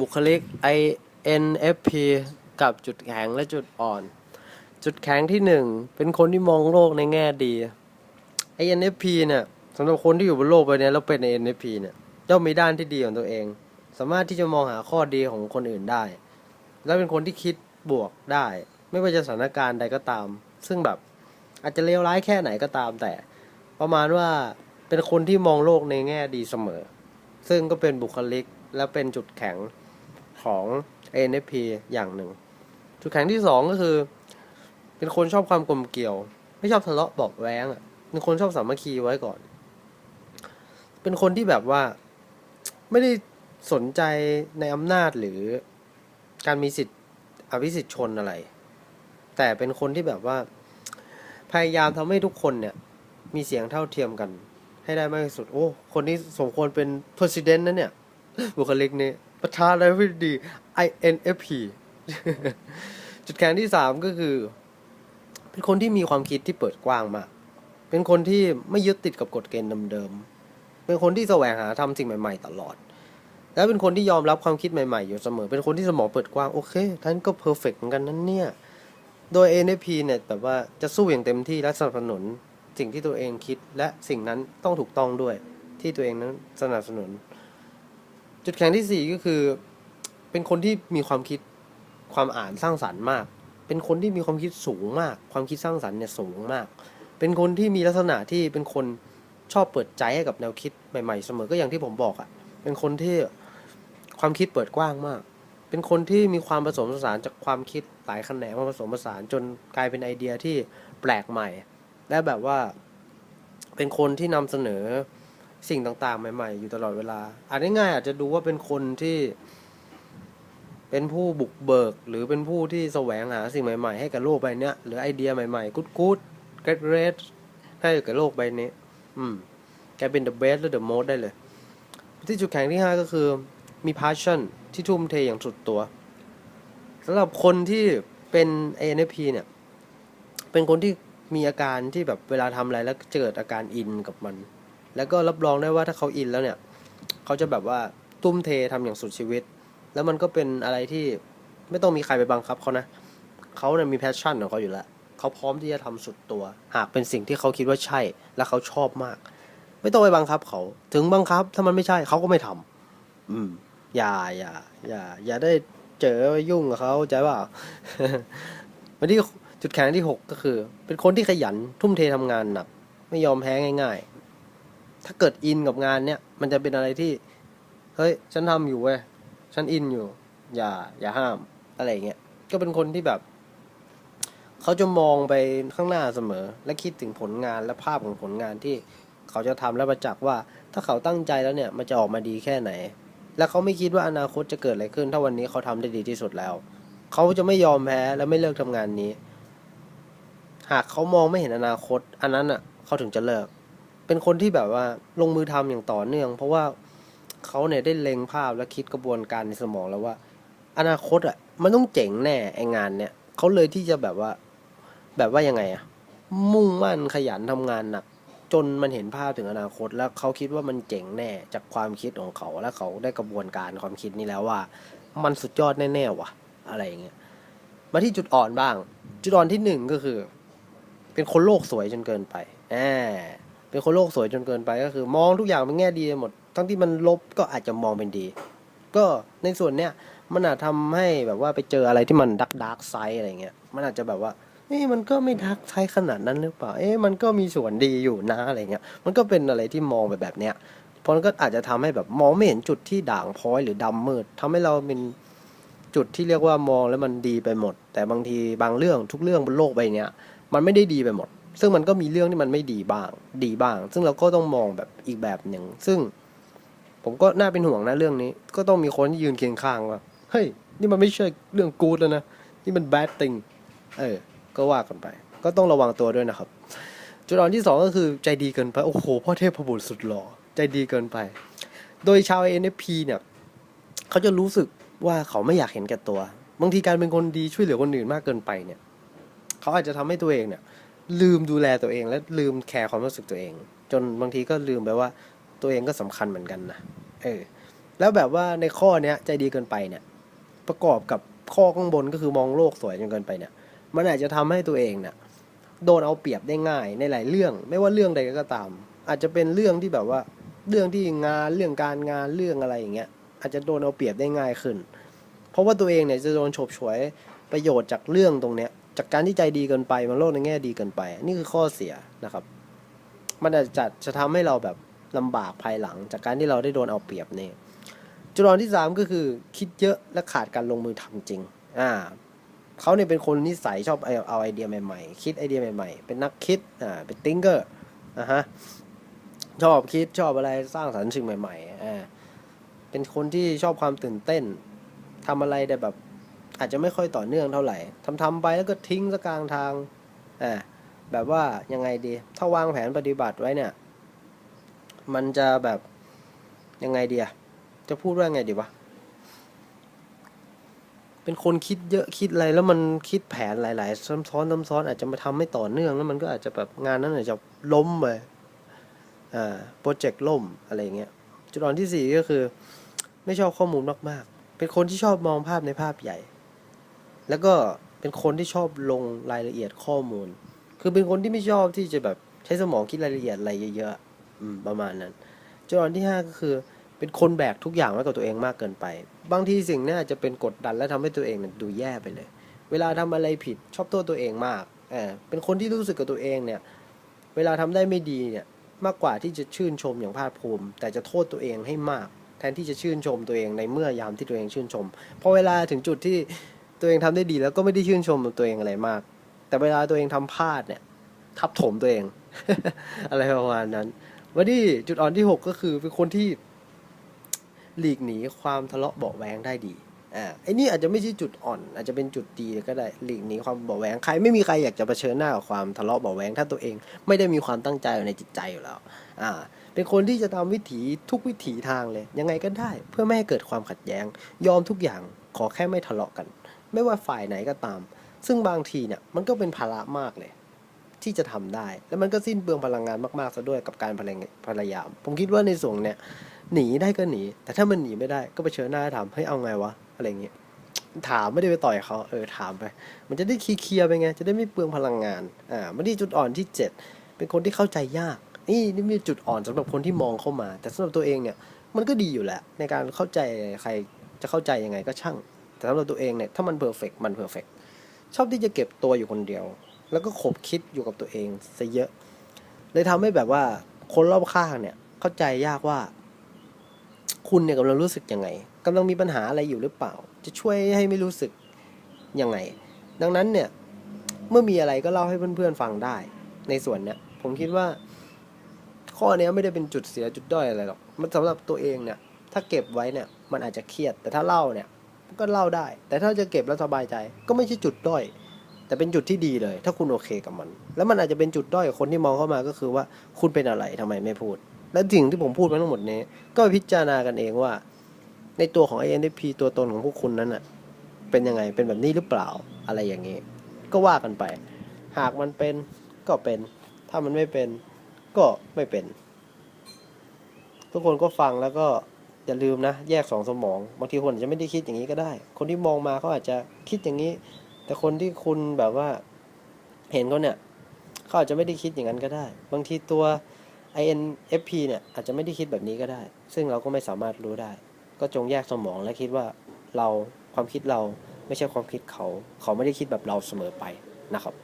บุคลิก INFP กับจุดแข็งและจุดอ่อน จุดแข็งที่หนึ่งเป็นคนที่มองโลกในแง่ดี INFP เนี่ยสำหรับคนที่อยู่บนโลกใบนี้แล้วเป็น INFP เนี่ยย่อมมีด้านที่ดีของตัวเอง สามารถที่จะมองหาข้อดีของคนอื่นได้ และเป็นคนที่คิดบวกได้ ไม่ว่าจะสถานการณ์ใดก็ตาม ซึ่งแบบอาจจะเลวร้ายแค่ไหนก็ตามแต่ ประมาณว่าเป็นคนที่มองโลกในแง่ดีเสมอ ซึ่งก็เป็นบุคลิกและเป็นจุดแข็ง ของ ANFP อย่างหนึ่ง จุดแข็งที่สองก็คือ เป็นคนชอบความกลมเกลี่ยว ไม่ชอบทะเลาะบอกแว้งอะเป็นคนชอบสามัคคีไว้ก่อน เป็นคนที่แบบว่าไม่ได้สนใจในอำนาจหรือการมีสิทธิ์อภิสิทธิ์ชนอะไร แต่เป็นคนที่แบบว่า พยายามทำให้ทุกคนเนี่ย มีเสียงเท่าเทียมกัน ให้ได้มากที่สุด โอ้ คนนี้สมควรเป็น president นะเนี่ย บุคลิกนี้ ประธานาธิบดี INFP จุดแข็งที่สามก็คือ เป็นคนที่มีความคิดที่เปิดกว้างมาก เป็นคนที่ไม่ยึดติดกับกฎเกณฑ์เดิมๆ เป็นคนที่แสวงหาทำสิ่งใหม่ ๆ ตลอด และเป็นคนที่ยอมรับความคิดใหม่ๆ อยู่เสมอ เป็นคนที่สมองเปิดกว้าง โอเค ท่านก็เพอร์เฟกเหมือนกันนั้นเนี่ย โดย NFP เนี่ยแบบว่าจะสู้อย่างเต็มที่และสนับสนุนสิ่งที่ตัวเองคิด และสิ่งนั้นต้องถูกต้องด้วยที่ตัวเองนั้นสนับสนุน จุดแข็งที่สี่ก็คือ เป็นคนที่มีความคิดความอ่านสร้างสรรค์มาก เป็นคนที่มีความคิดสูงมาก ความคิดสร้างสรรค์เนี่ยสูงมาก เป็นคนที่มีลักษณะที่เป็นคนชอบเปิดใจให้กับแนวคิดใหม่ๆ เสมอก็อย่างที่ผมบอกอะ่ะ เป็นคนที่ความคิดเปิดกว้างมาก เป็นคนที่มีความผสมผสานจากความคิดหลายแขนงมาผสมผสานจนกลายเป็นไอเดียที่แปลกใหม่ และแบบว่า เป็นคนที่นำเสนอ สิ่งต่างๆ ใหม่ ๆ อยู่ตลอดเวลาอาจง่ายๆอาจจะดูว่าเป็นคนที่เป็นผู้บุกเบิก หรือเป็นผู้ที่แสวงหาสิ่งใหม่ ๆ ให้กับโลกใบนี้หรือไอเดียใหม่ๆ กู๊ดกู๊ดเกรดเรดให้กับโลกใบนี้ อืม แกเป็น the best หรือ the most ได้เลย ที่จุดแข็งที่ห้าก็คือมี passion ที่ทุ่มเทอย่างสุดตัวสำหรับคนที่เป็น ANFP เนี่ย เป็นคนที่มีอาการที่แบบเวลาทำอะไรแล้วเกิดอาการอินกับมัน แล้วก็รับรองได้ว่าถ้าเขาอินแล้วเนี่ยเขาจะแบบว่าทุ่มเททำอย่างสุดชีวิต แล้วมันก็เป็นอะไรที่ไม่ต้องมีใครไปบังคับเขานะเขาเนี่ยมีแพชชั่นของเขาอยู่แล้วเขาพร้อมที่จะทำสุดตัว หากเป็นสิ่งที่เขาคิดว่าใช่ และเขาชอบมาก ไม่ต้องไปบังคับเขาถึงบังคับ ถ้ามันไม่ใช่เขาก็ไม่ทำอืม อย่าอย่าอย่า อย่าได้เจอยุ่งกับเขาใจเปล่าวันที่จุดแข็งที่หกก็คือ เป็นคนที่ขยันทุ่มเททำงานหนักไม่ยอมแพ้ง่าย ๆ ถ้าเกิดอินกับงานเนี้ยมันจะเป็นอะไรที่ เฮ้ย ฉันทำอยู่เว้ย ฉันอินอยู่ อย่า อย่าห้าม อะไรอย่างเงี้ย ก็เป็นคนที่แบบ เขาจะมองไปข้างหน้าเสมอ และคิดถึงผลงานและภาพของผลงานที่เขาจะทำและประจักษ์ว่า ถ้าเขาตั้งใจแล้วเนี่ย มันจะออกมาดีแค่ไหน และเขาไม่คิดว่าอนาคตจะเกิดอะไรขึ้น ถ้าวันนี้เขาทำได้ดีที่สุดแล้ว เขาจะไม่ยอมแพ้และไม่เลิกทำงานนี้ หากเขามองไม่เห็นอนาคต อันนั้นอะ เขาถึงจะเลิก เป็นคนที่แบบว่าลงมือทำอย่างต่อเนื่อง เพราะว่าเขาเนี่ยได้เล็งภาพและคิดกระบวนการในสมองแล้วว่า อนาคตอะ มันต้องเจ๋งแน่ไองานเนี่ยเขาเลยที่จะแบบว่า แบบว่ายังไงอะ มุ่งมั่นขยันทำงานหนักจนมันเห็นภาพถึงอนาคต แล้วเขาคิดว่ามันเจ๋งแน่จากความคิดของเขา และเขาได้กระบวนการความคิดนี้แล้วว่า มันสุดยอดแน่ๆว่ะ อะไรอย่างเงี้ยมาที่จุดอ่อนบ้าง จุดอ่อนที่หนึ่งก็คือ เป็นคนโลกสวยจนเกินไปแหม เป็นคนโลกสวยจนเกินไปก็คือ มองทุกอย่างเป็นแง่ดีหมด ทั้งที่มันลบก็อาจจะมองเป็นดี ก็ในส่วนเนี้ยมันอาจทำให้แบบว่าไปเจออะไรที่มันดักดักไซด์อะไรเงี้ย มันอาจจะแบบว่าเอ้มันก็ไม่ดักไซด์ขนาดนั้นหรือเปล่า เอ๊ะมันก็มีส่วนดีอยู่นะอะไรเงี้ย มันก็เป็นอะไรที่มองไปแบบเนี้ย เพราะมันก็อาจจะทำให้แบบมองไม่เห็นจุดที่ด่างพ้อยหรือดำมืดทำให้เราเป็นจุดที่เรียกว่ามองแล้วมันดีไปหมด แต่บางทีบางเรื่องทุกเรื่องบนโลกใบเนี้ยมันไม่ได้ดีไปหมด ซึ่งมันก็มีเรื่องที่มันไม่ดีบ้าง ดีบ้าง ซึ่งเราก็ต้องมองแบบอีกแบบหนึ่ง ซึ่ง ผมก็น่าเป็นห่วงนะเรื่องนี้ ก็ต้องมีคนที่ยืนเคียงข้างว่า เฮ้ย นี่มันไม่ใช่เรื่องกูดแล้วนะ นี่มัน bad thing เออ ก็ว่ากันไป ก็ต้องระวังตัวด้วยนะครับ จุดอ่อนที่สองก็คือใจดีเกินไป โอ้โห พ่อเทพบุตรสุดหล่อ ใจดีเกินไป โดยชาว NFP เนี่ย เขาจะรู้สึกว่าเขาไม่อยากเห็นแก่ตัว บางทีการเป็นคนดีช่วยเหลือคนอื่นมากเกินไปเนี่ย เขาอาจจะทำให้ตัวเองเนี่ย ลืมดูแลตัวเอง และลืมแคร์ความรู้สึกตัวเอง จนบางทีก็ลืมไปว่าตัวเองก็สำคัญเหมือนกันนะเออ แล้วแบบว่าในข้อเนี้ยใจดีเกินไปเนี่ย ประกอบกับข้อข้างบนก็คือมองโลกสวยจนเกินไปเนี่ย มันอาจจะทำให้ตัวเองเนี่ยโดนเอาเปรียบได้ง่ายในหลายเรื่อง ไม่ว่าเรื่องใดก็ตาม อาจจะเป็นเรื่องที่แบบว่า เรื่องที่งานเรื่องการงานเรื่องอะไรอย่างเงี้ย อาจจะโดนเอาเปรียบได้ง่ายขึ้น เพราะว่าตัวเองเนี่ยจะโดนฉบฉวยประโยชน์จากเรื่องตรงเนี้ย จากการที่ใจดีเกินไปมองโลกในแง่ดีเกินไป นี่คือข้อเสียนะครับ มันอาจจะจะทำให้เราแบบลำบากภายหลัง จากการที่เราได้โดนเอาเปรียบเนี่ยจุดอ่อนที่สามก็คือ คิดเยอะและขาดการลงมือทำจริง อ่าเขาเนี่ยเป็นคนนิสัยชอบเอาเอาไอเดียใหม่ๆ คิดไอเดียใหม่ๆ เป็นนักคิดอ่าเป็นติงเกอร์นะฮะชอบคิดชอบอะไรสร้างสรรค์สิ่งใหม่ๆอ่าเป็นคนที่ชอบความตื่นเต้นทำอะไรแต่แบบ อาจจะไม่ค่อยต่อเนื่องเท่าไหร่ทำทำไปแล้วก็ทิ้งซะกลางทางอ่าแบบว่ายังไงดี ถ้าวางแผนปฏิบัติไว้เนี่ย มันจะแบบยังไงดีอะจะพูดว่าไงดีวะเป็นคนคิดเยอะคิดอะไรแล้วมันคิดแผนหลาย ๆ ซ้ำซ้อนซ้ำซ้อน อาจจะมาทำไม่ต่อเนื่องแล้วมันก็อาจจะแบบงานนั้นอาจจะล้มไปอ่าโปรเจกต์ล่มอะไรเงี้ยจุดอ่อนที่สี่ก็คือ ไม่ชอบข้อมูลมาก ๆ เป็นคนที่ชอบมองภาพในภาพใหญ่ แล้วก็เป็นคนที่ชอบลงรายละเอียดข้อมูล คือเป็นคนที่ไม่ชอบที่จะแบบใช้สมองคิดรายละเอียดอะไรเยอะๆประมาณนั้นจุดอ่อนที่ห้าก็คือเป็นคนแบกทุกอย่างไว้กับตัวเองมากเกินไป บางทีสิ่งนี้อาจจะเป็นกดดันและทำให้ตัวเองเนี่ยดูแย่ไปเลย เวลาทำอะไรผิดชอบโทษตัวเองมากเออเป็นคนที่รู้สึกกับตัวเองเนี่ย เวลาทำได้ไม่ดีเนี่ยมากกว่าที่จะชื่นชมอย่างภาคภูมิ แต่จะโทษตัวเองให้มาก แทนที่จะชื่นชมตัวเองในเมื่อยามที่ตัวเองชื่นชมพอเวลาถึงจุดที่ ตัวเองทำได้ดีแล้วก็ไม่ได้ชื่นชมตัวเองอะไรมาก แต่เวลาตัวเองทำพลาดเนี่ย ทับถมตัวเอง อะไรประมาณนั้นวันที่จุดอ่อนที่หกก็คือเป็นคนที่หลีกหนีความทะเลาะเบาแวงได้ดีอ่าไอ้นี่อาจจะไม่ใช่จุดอ่อน อาจจะเป็นจุดดีก็ได้หลีกหนีความเบาแวงใครไม่มีใครอยากจะเผชิญหน้ากับความทะเลาะเบาแวงถ้าตัวเองไม่ได้มีความตั้งใจอยู่ในจิตใจอยู่แล้วอ่าเป็นคนที่จะทำวิถีทุกวิถีทางเลย ยังไงก็ได้ เพื่อไม่ให้เกิดความขัดแย้ง ยอมทุกอย่างขอแค่ไม่ทะเลาะกัน ไม่ว่าฝ่ายไหนก็ตาม ซึ่งบางทีเนี่ยมันก็เป็นภาระมากเลย ที่จะทำได้ แล้วมันก็สิ้นเปลืองพลังงานมากๆซะด้วยกับการพยายาม ผมคิดว่าในส่วนเนี่ยหนีได้ก็หนี แต่ถ้ามันหนีไม่ได้ก็ไปเชิญหน้าถามเฮ้ยเอาไงวะอะไรเงี้ยถามไม่ได้ไปต่อยเขาเออถามไป มันจะได้เคลียร์ไปไง จะได้ไม่เปลืองพลังงานอ่ามาที่จุดอ่อนที่เจ็ดเป็นคนที่เข้าใจยาก นี่นี่มีจุดอ่อนสำหรับคนที่มองเข้ามา แต่สำหรับตัวเองเนี่ยมันก็ดีอยู่แหละในการเข้าใจใครจะเข้าใจยังไงก็ช่าง แต่สำหรับตัวเองเนี่ยถ้ามันเพอร์เฟกมันเพอร์เฟกชอบที่จะเก็บตัวอยู่คนเดียว แล้วก็ขบคิดอยู่กับตัวเองซะเยอะ เลยทำให้แบบว่าคนรอบข้างเนี่ย เข้าใจยากว่า คุณเนี่ยกำลังรู้สึกยังไงกำลังมีปัญหาอะไรอยู่หรือเปล่า จะช่วยให้ไม่รู้สึกยังไง ดังนั้นเนี่ย เมื่อมีอะไรก็เล่าให้เพื่อนๆฟังได้ ในส่วนเนี้ยผมคิดว่า ข้อเนี้ยไม่ได้เป็นจุดเสียจุดด้อยอะไรหรอก มันสำหรับตัวเองเนี่ย ถ้าเก็บไว้เนี่ย มันอาจจะเครียด แต่ถ้าเล่าเนี่ย ก็เล่าได้ แต่ถ้าจะเก็บแล้วสบายใจก็ไม่ใช่จุดด้อย แต่เป็นจุดที่ดีเลย ถ้าคุณโอเคกับมัน แล้วมันอาจจะเป็นจุดด้อยคนที่มองเข้ามาก็คือว่าคุณเป็นอะไรทำไมไม่พูด และสิ่งที่ผมพูดมาทั้งหมดนี้ ก็พิจารณากันเองว่า ในตัวของ INFP ตัวตนของพวกคุณนั้นน่ะเป็นยังไงเป็นแบบนี้หรือเปล่าอะไรอย่างนี้ ก็ว่ากันไป หากมันเป็นก็เป็น ถ้ามันไม่เป็นก็ไม่เป็น ทุกคนก็ฟังแล้วก็ อย่าลืมนะ แยกสองสมองบางทีคนอาจจะไม่ได้คิดอย่างนี้ก็ได้ คนที่มองมาเขาอาจจะคิดอย่างนี้ แต่คนที่คุณแบบว่าเห็นเขาเนี่ยเขาอาจจะไม่ได้คิดอย่างนั้นก็ได้ บางทีตัว INFP เนี่ยอาจจะไม่ได้คิดแบบนี้ก็ได้ ซึ่งเราก็ไม่สามารถรู้ได้ ก็จงแยกสมองและคิดว่าเราความคิดเราไม่ใช่ความคิดเขา เขาไม่ได้คิดแบบเราเสมอไปนะครับ